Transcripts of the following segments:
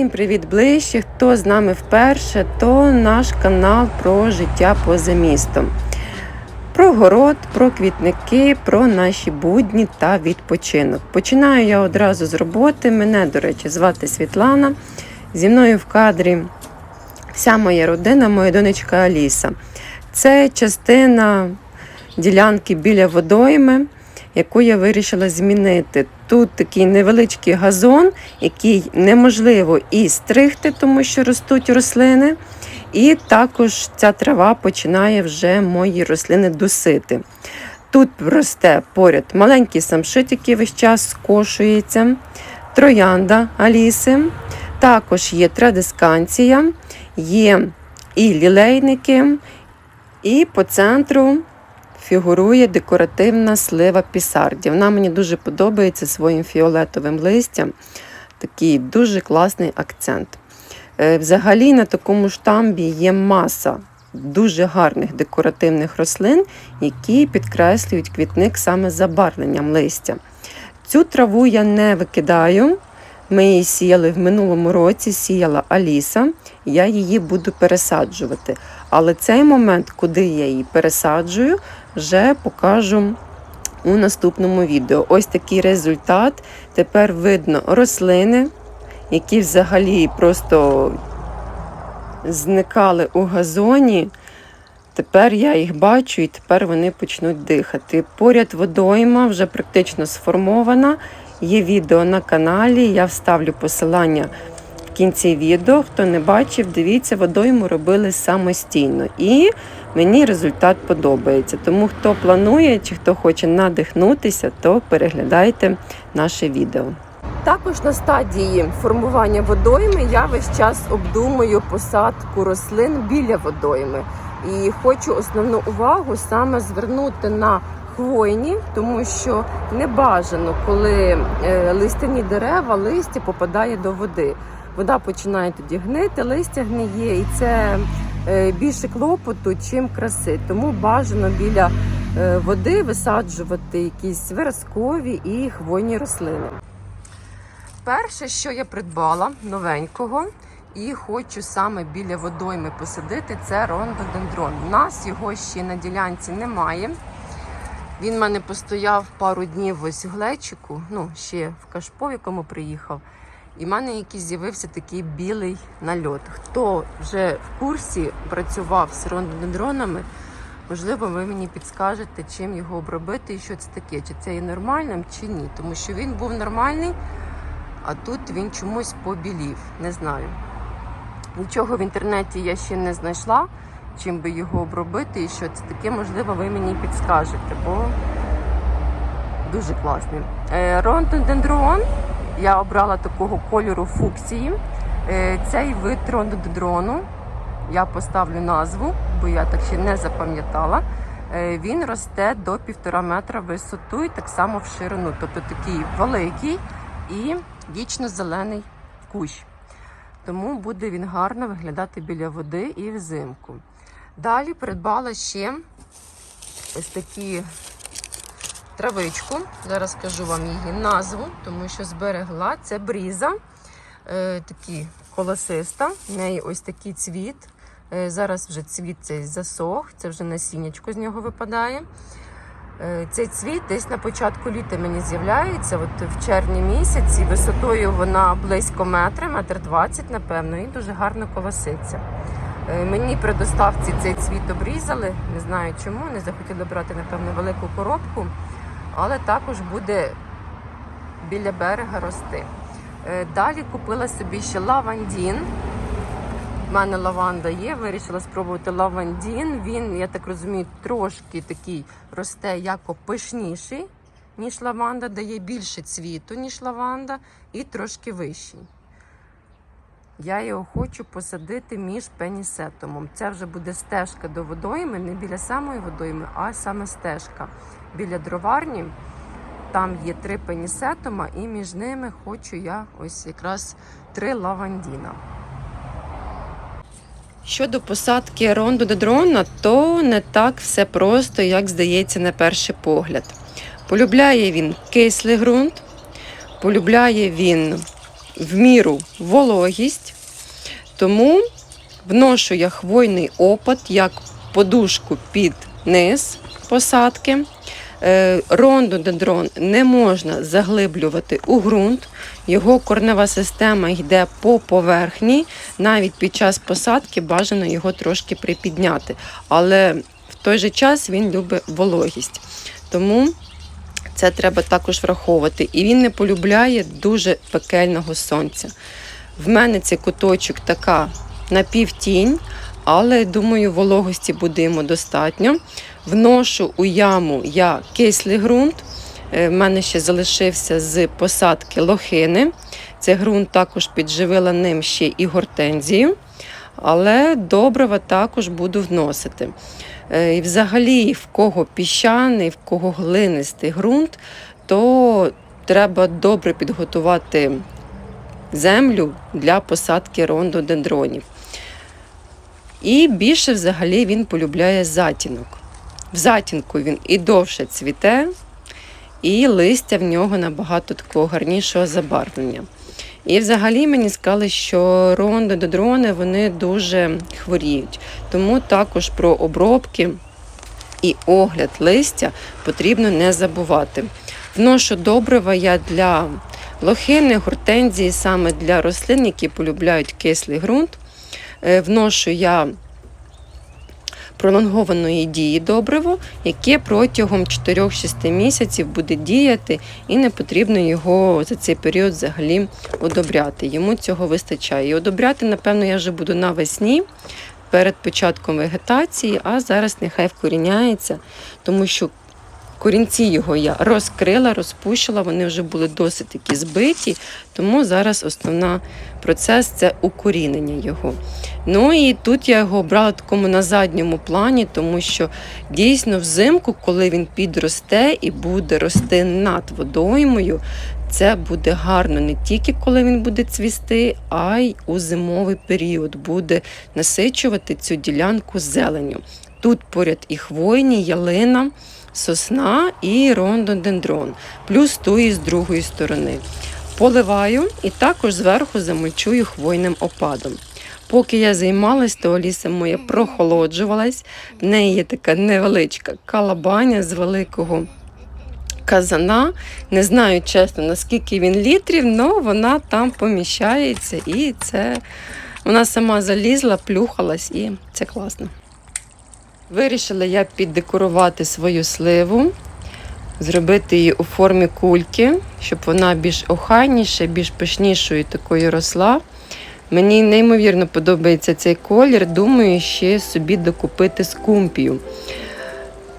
Всім привіт ближче. Хто з нами вперше, то наш канал про життя поза містом. Про город, про квітники, про наші будні та відпочинок. Починаю я одразу з роботи. Мене, до речі, звати Світлана. Зі мною в кадрі вся моя родина, моя донечка Аліса. Це частина ділянки біля водойми, яку я вирішила змінити. Тут такий невеличкий газон, який неможливо і стригти, тому що ростуть рослини. І також ця трава починає вже мої рослини дусити. Тут росте поряд маленький самшит, який весь час скошується, троянда Аліси. Також є традисканція, є і лілейники, і по центру фігурує декоративна слива пісарді. Вона мені дуже подобається своїм фіолетовим листям. Такий дуже класний акцент. Е, Взагалі на такому штамбі є маса дуже гарних декоративних рослин, які підкреслюють квітник саме забарвленням листя. Цю траву я не викидаю. Ми її сіяли в минулому році, сіяла Аліса, я її буду пересаджувати. Але цей момент, куди я її пересаджую, вже покажу у наступному відео. Ось такий результат. Тепер видно рослини, які взагалі просто зникали у газоні. Тепер я їх бачу і тепер вони почнуть дихати. Поряд водойма вже практично сформована. Є відео на каналі, я вставлю посилання в кінці відео. Хто не бачив, дивіться, водойму робили самостійно. І мені результат подобається. Тому хто планує чи хто хоче надихнутися, то переглядайте наше відео. Також на стадії формування водойми я весь час обдумую посадку рослин біля водойми. І хочу основну увагу саме звернути на хвойні, тому що не бажано, коли е, листяні дерева, листя попадає до води. Вода починає тоді гнити, листя гниє, і це більше клопоту, чим краси. Тому бажано біля е, води висаджувати якісь виразкові і хвойні рослини. Перше, що я придбала новенького, і хочу саме біля водойми посадити, це рондодендрон. У нас його ще на ділянці немає. Він в мене постояв пару днів ось в глечику, ну, ще в кашпо, якому приїхав. І в мене якийсь з'явився такий білий нальот. Хто вже в курсі працював з рондодендронами, можливо, ви мені підскажете, чим його обробити і що це таке, чи це є нормальним, чи ні. Тому що він був нормальний, а тут він чомусь побілів. Не знаю. Нічого в інтернеті я ще не знайшла, чим би його обробити і що це таке, можливо, ви мені підскажете, бо дуже класний. Е, Рондодендрон я обрала такого кольору фуксії. Е, Цей вид рондодендрону, я поставлю назву, бо я так ще не запам'ятала. Е, Він росте до півтора метра висоту і так само в ширину. Тобто такий великий і вічно-зелений кущ. Тому буде він гарно виглядати біля води і взимку. Далі придбала ще ось такі травичку. Зараз скажу вам її назву, тому що зберегла. Це бріза, е, такі колосиста. В неї ось такий цвіт. Е, зараз вже цвіт цей засох, це вже насіннячко з нього випадає. Е, Цей цвіт десь на початку літа мені з'являється, от в червні місяці. Висотою вона близько метра, метр двадцять, напевно, і дуже гарно колоситься. Е, Мені при доставці цей цвіт обрізали, не знаю чому, не захотіли брати, напевно, велику коробку, але також буде біля берега рости. Е, Далі купила собі ще лавандін. У мене лаванда є, вирішила спробувати лавандін. Він, я так розумію, трошки такий росте яко пишніший, ніж лаванда, дає більше цвіту, ніж лаванда, і трошки вищий. Я його хочу посадити між пенісетумом. Це вже буде стежка до водойми, не біля самої водойми, а саме стежка. Біля дроварні. Там є три пенісетума, і між ними хочу я ось якраз три лавандіна. Щодо посадки рондодендрона, то не так все просто, як здається на перший погляд. Полюбляє він кислий ґрунт, полюбляє він в міру вологість, тому вношу я хвойний опад як подушку під низ посадки. Е, Рондодендрон не можна заглиблювати у ґрунт, його корнева система йде по поверхні. Навіть під час посадки бажано його трошки припідняти. Але в той же час він любить вологість. Тому це треба також враховувати. І він не полюбляє дуже пекельного сонця. В мене цей куточок така напівтінь, але думаю, вологості буде йому достатньо. Вношу у яму я кислий ґрунт. Е, В мене ще залишився з посадки лохини. Цей ґрунт також підживила ним ще і гортензію, але добрива також буду вносити. Е, І взагалі, в кого піщаний, в кого глинистий ґрунт, то треба добре підготувати землю для посадки рондодендронів. І більше взагалі він полюбляє затінок. В затінку він і довше цвіте, і листя в нього набагато такого гарнішого забарвлення. І взагалі мені сказали, що рондодендрони вони дуже хворіють. Тому також про обробки і огляд листя потрібно не забувати. Вношу добрива я для лохини, гортензії, саме для рослин, які полюбляють кислий ґрунт. Е, Вношу я пролонгованої дії добриво, яке протягом 4-6 місяців буде діяти, і не потрібно його за цей період взагалі одобряти. Йому цього вистачає. І одобряти, напевно, я вже буду навесні. Перед початком вегетації, а зараз нехай вкоріняється, тому що корінці його я розкрила, розпущила, вони вже були досить такі збиті, тому зараз основний процес це укорінення його. Ну і тут я його обрала такому на задньому плані, тому що дійсно взимку, коли він підросте і буде рости над водоймою, це буде гарно не тільки коли він буде цвісти, а й у зимовий період буде насичувати цю ділянку зеленню. Тут поряд і хвойні, ялина, сосна і рондодендрон, плюс тої з другої сторони. Поливаю і також зверху замульчую хвойним опадом. Поки я займалась, то Аліса моя прохолоджувалась. В неї є така невеличка калабаня з великого казана. Не знаю чесно, наскільки він літрів, але вона там поміщається і це вона сама залізла, плюхалась, і це класно. Вирішила я піддекорувати свою сливу, зробити її у формі кульки, щоб вона більш охайніше, більш пишнішою такою росла. Мені неймовірно подобається цей колір. Думаю, ще собі докупити скумпію.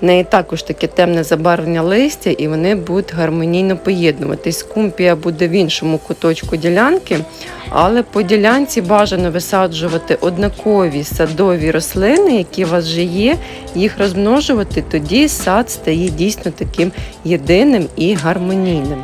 В неї також таке темне забарвлення листя, і вони будуть гармонійно поєднуватись. Кумпія буде в іншому куточку ділянки, але по ділянці бажано висаджувати однакові садові рослини, які у вас вже є, їх розмножувати, тоді сад стає дійсно таким єдиним і гармонійним.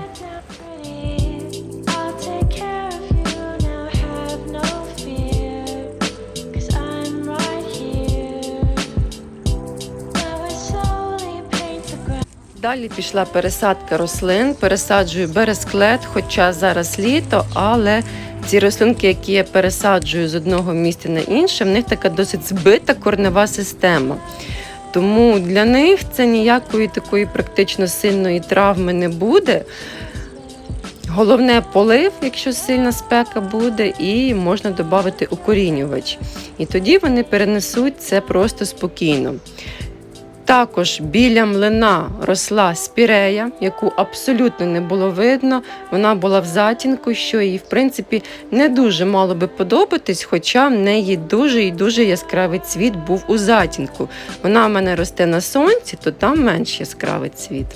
Далі пішла пересадка рослин, пересаджую бересклет, хоча зараз літо, але ці рослинки, які я пересаджую з одного місця на інше, в них така досить збита корнева система. Тому для них це ніякої такої практично сильної травми не буде. Головне полив, якщо сильна спека буде, і можна додати укорінювач. І тоді вони перенесуть це просто спокійно. Також біля млина росла спірея, яку абсолютно не було видно. Вона була в затінку, що їй, в принципі, не дуже мало би подобатись, хоча в неї дуже і дуже яскравий цвіт був у затінку. Вона в мене росте на сонці, то там менш яскравий цвіт.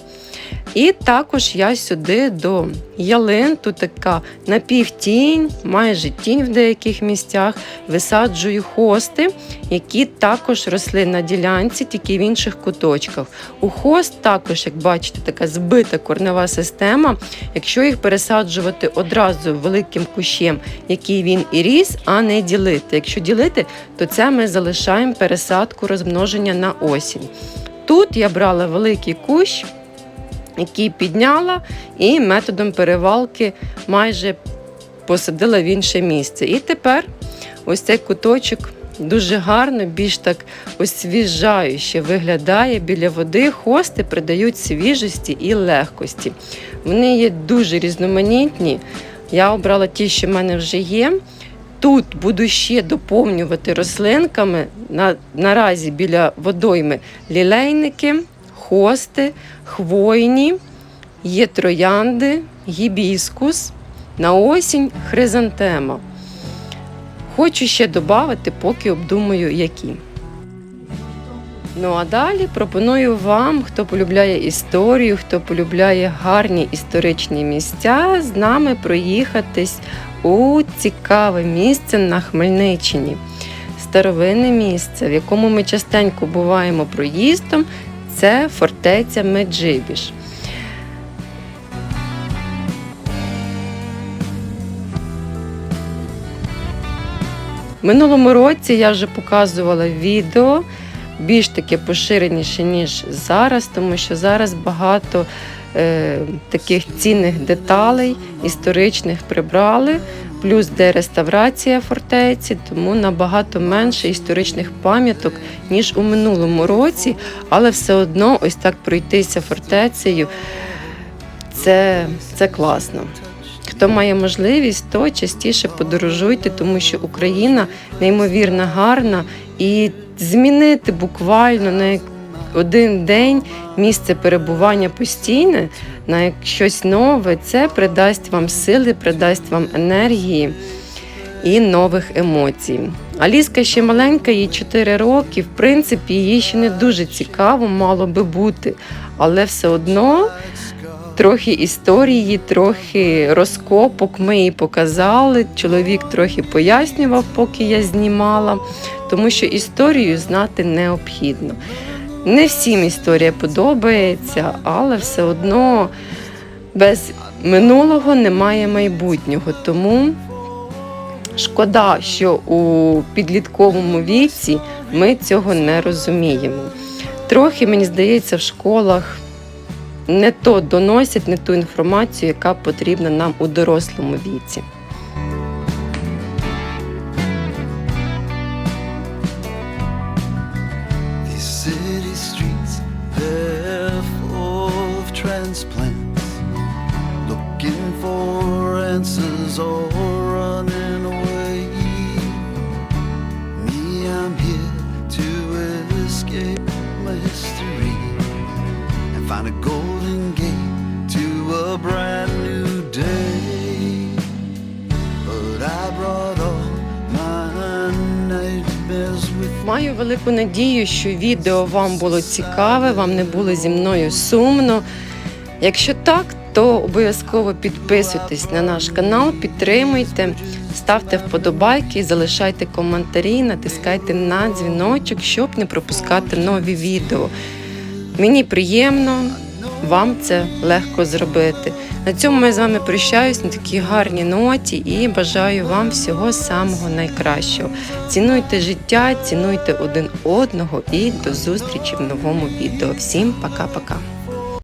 І також я сюди до ялин, тут така напівтінь, майже тінь в деяких місцях, висаджую хости, які також росли на ділянці, тільки в інших куточках. У хост також, як бачите, така збита корнева система. Якщо їх пересаджувати одразу великим кущем, який він і ріс, а не ділити. Якщо ділити, то це ми залишаємо пересадку розмноження на осінь. Тут я брала великий кущ який підняла, і методом перевалки майже посадила в інше місце. І тепер ось цей куточок дуже гарно, більш так освіжающе виглядає біля води. Хости придають свіжості і легкості. Вони є дуже різноманітні. Я обрала ті, що в мене вже є. Тут буду ще доповнювати рослинками. На, наразі біля водойми лілейники, хости, хвойні, є троянди, гібіскус, на осінь хризантема. Хочу ще додати, поки обдумаю, які. Ну а далі пропоную вам, хто полюбляє історію, хто полюбляє гарні історичні місця, з нами проїхатись у цікаве місце на Хмельниччині. Старовинне місце, в якому ми частенько буваємо проїздом, це фортеця Меджибіж. Минулому році я вже показувала відео більш таке поширеніше, ніж зараз, тому що зараз багато е, таких цінних деталей історичних прибрали, плюс де реставрація фортеці, тому набагато менше історичних пам'яток, ніж у минулому році, але все одно ось так пройтися фортецею. Це, це класно. Хто має можливість, то частіше подорожуйте, тому що Україна неймовірно гарна і змінити буквально на один день місце перебування постійне на щось нове, це придасть вам сили, придасть вам енергії і нових емоцій. Аліска ще маленька, їй 4 роки. В принципі, їй ще не дуже цікаво, мало би бути, але все одно трохи історії, трохи розкопок ми їй показали. Чоловік трохи пояснював, поки я знімала, тому що історію знати необхідно. Не всім історія подобається, але все одно без минулого немає майбутнього. Тому шкода, що у підлітковому віці ми цього не розуміємо. Трохи, мені здається, в школах не то доносять, не ту інформацію, яка потрібна нам у дорослому віці. Answers or running away. Me, I'm here to escape my history and find a golden gate to a brand new day. But I brought all my nightmares with me. Маю велику надію, що відео вам було цікаве, вам не було зі мною сумно. Якщо так, то обов'язково підписуйтесь на наш канал, підтримуйте, ставте вподобайки, залишайте коментарі, натискайте на дзвіночок, щоб не пропускати нові відео. Мені приємно, вам це легко зробити. На цьому я з вами прощаюсь на такій гарній ноті і бажаю вам всього самого найкращого. Цінуйте життя, цінуйте один одного і до зустрічі в новому відео. Всім пока-пока.